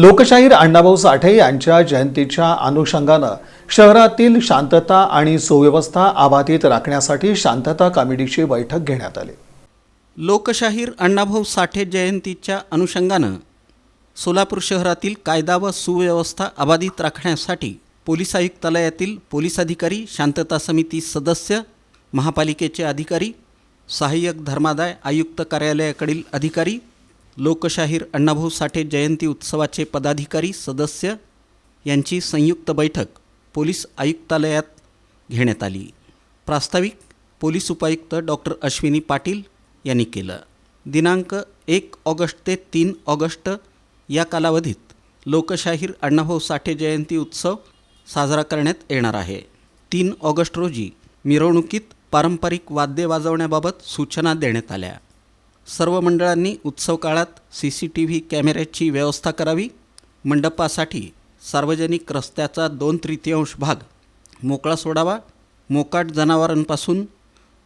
लोकशाहीर अण्णाभाऊ साठे यांच्या जयंतीच्या अनुषंगानं शहरातील शांतता आणि सुव्यवस्था अबाधित राखण्यासाठी शांतता कमिटीची बैठक घेण्यात आली. लोकशाहीर अण्णाभाऊ साठे जयंतीच्या अनुषंगानं सोलापूर शहरातील कायदा व सुव्यवस्था अबाधित राखण्यासाठी पोलीस आयुक्तालयातील पोलीस अधिकारी शांतता समिती सदस्य महापालिकेचे अधिकारी सहाय्यक धर्मादाय आयुक्त कार्यालयाकडील अधिकारी लोकशाहीर अण्णाभाऊ साठे जयंती उत्सवाचे पदाधिकारी सदस्य यांची संयुक्त बैठक पोलीस आयुक्तालयात घेण्यात आली. प्रास्ताविक पोलीस उपायुक्त डॉक्टर अश्विनी पाटील यांनी केलं. दिनांक एक ऑगस्ट ते तीन ऑगस्ट या कालावधीत लोकशाहीर अण्णाभाऊ साठे जयंती उत्सव साजरा करण्यात येणार आहे. तीन ऑगस्ट रोजी मिरवणुकीत पारंपरिक वाद्ये वाजवण्याबाबत सूचना देण्यात आल्या. सर्व मंडळांनी उत्सव काळात सी सी टी व्ही कॅमेऱ्याची व्यवस्था करावी. मंडपासाठी सार्वजनिक रस्त्याचा दोन तृतीयांश भाग मोकळा सोडावा. मोकाट जनावरांपासून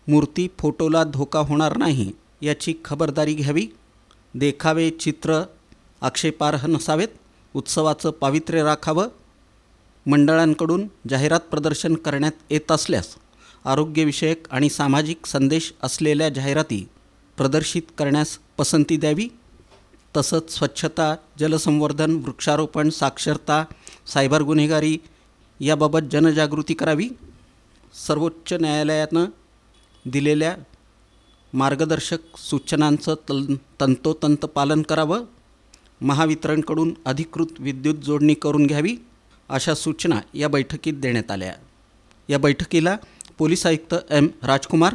मूर्ती फोटोला धोका होणार नाही याची खबरदारी घ्यावी. देखावे चित्र आक्षेपार्ह नसावेत. उत्सवाचं पावित्र्य राखावं. मंडळांकडून जाहिरात प्रदर्शन करण्यात येत असल्यास आरोग्यविषयक आणि सामाजिक संदेश असलेल्या जाहिराती प्रदर्शित करण्यास पसंती द्यावी. तसंच स्वच्छता जलसंवर्धन वृक्षारोपण साक्षरता सायबर गुन्हेगारी याबाबत जनजागृती करावी. सर्वोच्च न्यायालयानं दिलेल्या मार्गदर्शक सूचनांचं तल तंतोतंत पालन करावं. महावितरणकडून अधिकृत विद्युत जोडणी करून घ्यावी अशा सूचना या बैठकीत देण्यात आल्या. या बैठकीला पोलीस आयुक्त एम राजकुमार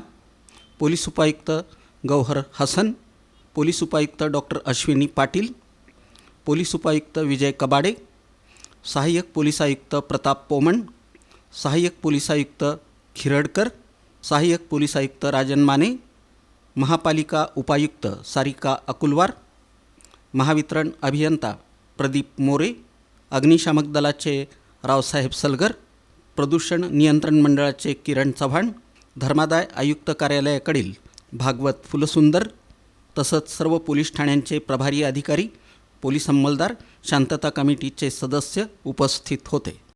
पोलीस उपायुक्त गौहर हसन पोलीस उपायुक्त डॉक्टर अश्विनी पाटील पोलीस उपायुक्त विजय कबाडे सहाय्यक पोलीस आयुक्त प्रताप पोमण सहाय्यक पोलीस आयुक्त खिरडकर सहाय्यक पोलीस आयुक्त राजन माने महापालिका उपायुक्त सारिका अकुलवार महावितरण अभियंता प्रदीप मोरे अग्निशामक दलाचे रावसाहेब सलगर प्रदूषण नियंत्रण मंडळाचे किरण चव्हाण धर्मादाय आयुक्त कार्यालयाकडील भागवत फुलसुंदर तसंच सर्व पोलीस ठाण्यांचे प्रभारी अधिकारी पोलीस अंमलदार शांतता कमिटीचे सदस्य उपस्थित होते.